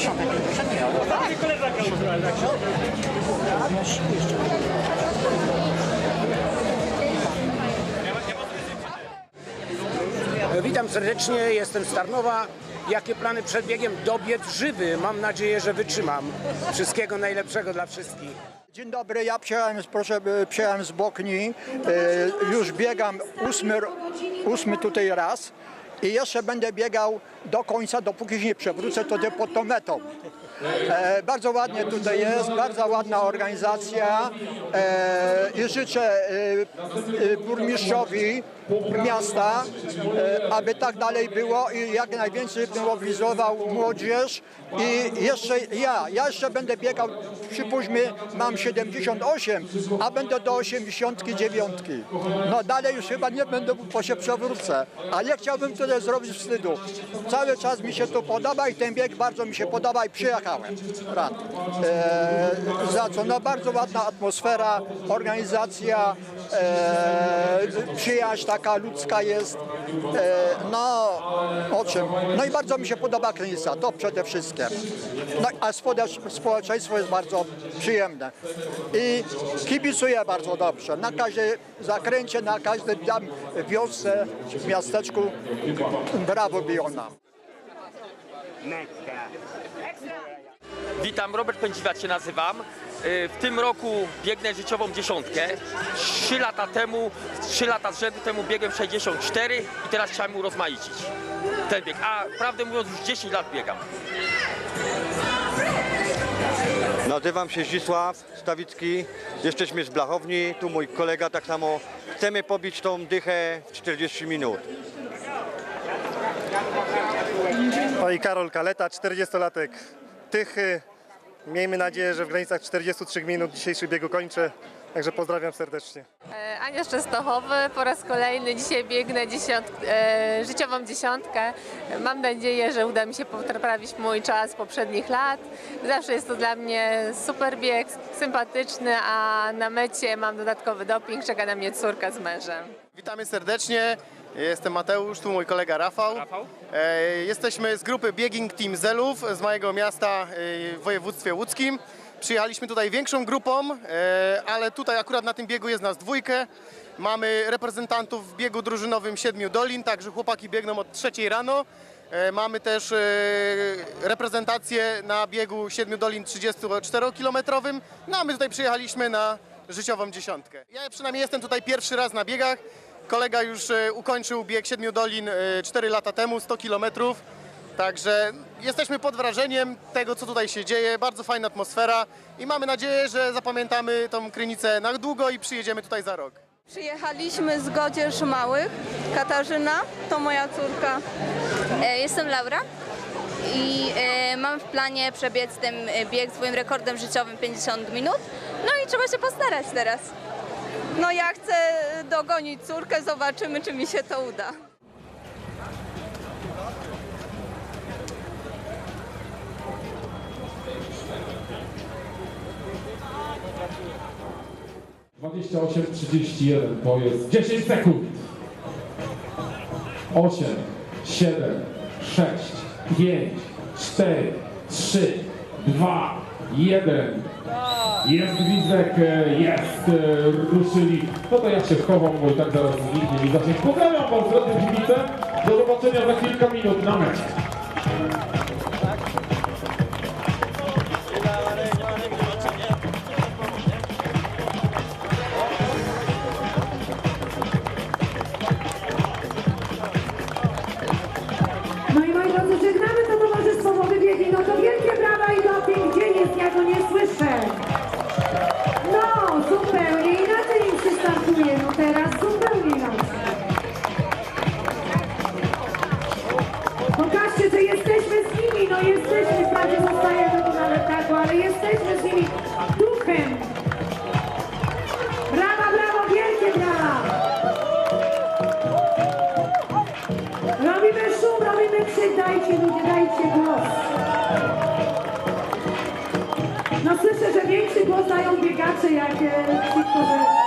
Champagne, Ik Ah, c'est quoi la vacances serdecznie, jestem z Tarnowa. Jakie plany przed biegiem? Dobiec żywy. Mam nadzieję, że wytrzymam. Wszystkiego najlepszego dla wszystkich. Dzień dobry, ja przyjechałem, proszę, przyjechałem z Bokni. E, Już biegam ósmy, ósmy tutaj raz i jeszcze będę biegał do końca, dopóki się nie przewrócę, to pod tą metą. E, bardzo ładnie tutaj jest, bardzo ładna organizacja e, i życzę e, e, burmistrzowi miasta, e, aby tak dalej było i jak najwięcej mobilizował młodzież i jeszcze ja, ja jeszcze będę biegał, przypuśćmy mam 78, a będę do 89. No dalej już chyba nie będę, bo się przewrócę, ale nie chciałbym tyle zrobić wstydu. Cały czas mi się to podoba i ten bieg bardzo mi się podoba i przyjechałem. E, za co? No bardzo ładna atmosfera, organizacja, e, przyjaźń taka ludzka jest. E, no o czym? No i bardzo mi się podoba Krynica, to przede wszystkim. No, a społecz- społeczeństwo jest bardzo przyjemne. I kibicuję bardzo dobrze. Na każdej zakręcie, na każdej tam wiosce, w miasteczku brawo biją nam. Witam, Robert Pędziwiat się nazywam. Y, W tym roku biegnę życiową dziesiątkę. Trzy lata temu, trzy lata z rzędu temu biegłem 64 i teraz chciałem urozmaicić ten bieg. A prawdę mówiąc już 10 lat biegam. Nazywam się Zdzisław Stawicki, jesteśmy z Blachowni, tu mój kolega tak samo. Chcemy pobić tą dychę w 40 minut. Oj, Karol Kaleta, 40-latek Tychy. Miejmy nadzieję, że w granicach 43 minut dzisiejszy biegu kończę. Także pozdrawiam serdecznie. Ania Częstochowy, po raz kolejny dzisiaj biegnę dziesiąt, e, życiową dziesiątkę. Mam nadzieję, że uda mi się poprawić mój czas poprzednich lat. Zawsze jest to dla mnie super bieg, sympatyczny, a na mecie mam dodatkowy doping, czeka na mnie córka z mężem. Witamy serdecznie. Jestem Mateusz, tu mój kolega Rafał. Rafał? E, jesteśmy z grupy Bieging Team Zelów z mojego miasta e, w województwie łódzkim. Przyjechaliśmy tutaj większą grupą, e, ale tutaj akurat na tym biegu jest nas dwójkę. Mamy reprezentantów w biegu drużynowym Siedmiu Dolin, także chłopaki biegną od trzeciej rano. E, Mamy też e, reprezentację na biegu Siedmiu Dolin 34-kilometrowym. No a my tutaj przyjechaliśmy na życiową dziesiątkę. Ja przynajmniej jestem tutaj pierwszy raz na biegach. Kolega już ukończył bieg Siedmiu Dolin e, 4 lata temu, 100 kilometrów. Także jesteśmy pod wrażeniem tego, co tutaj się dzieje. Bardzo fajna atmosfera i mamy nadzieję, że zapamiętamy tą Krynicę na długo i przyjedziemy tutaj za rok. Przyjechaliśmy z Godzierz Małych. Katarzyna to moja córka. E, Jestem Laura i e, mam w planie przebiec ten e, bieg swoim rekordem życiowym 50 minut. No i trzeba się postarać teraz. No ja chcę dogonić córkę, zobaczymy czy mi się to uda. Dwadzieścia osiem, trzydzieści jeden, to jest 10 sekund. 8, 7, 6, 5, 4, 3, 2, 1. Jest gwizdek, e, jest, e, ruszyli. No to ja się chowam, bo i tak zaraz zniknie mi zasięg. Pozdrawiam Was, drodzy kibice. Do zobaczenia za kilka minut na mecie. Dają biegacze, jak e, ci, którzy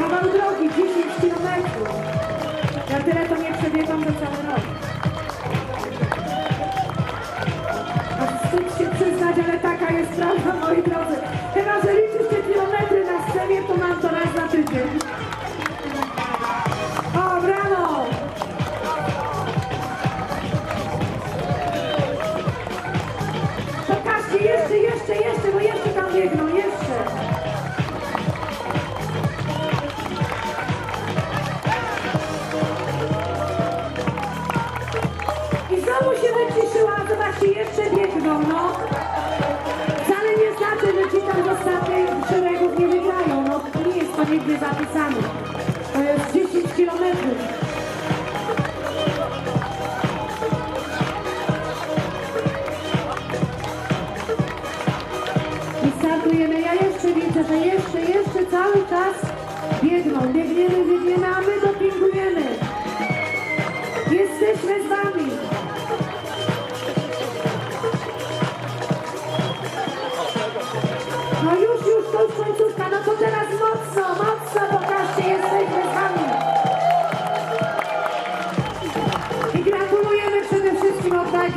kawał drogi, 10 kilometrów. Ja tyle to nie przebiegam za cały rok. Aż wstyd się przyznać, ale taka jest prawda, moi drodzy. Chyba, że liczysz te kilometry na scenie, to mam to raz na tydzień. No. Wcale nie znaczy, że ci tam z ostatnich szeregów nie wygrają, no. Nie jest to nigdy zapisane. To jest 10 kilometrów.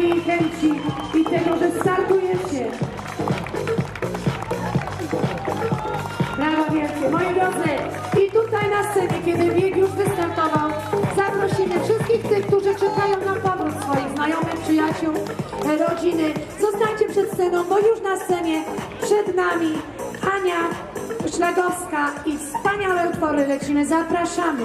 I chęci i tego, że startujecie. Brawa wielkie. Moi drodzy, i tutaj na scenie, kiedy bieg już wystartował, zaprosimy wszystkich tych, którzy czekają na powrót swoich znajomych, przyjaciół, e, rodziny. Zostańcie przed sceną, bo już na scenie przed nami Ania Szlagowska i wspaniałe utwory lecimy. Zapraszamy.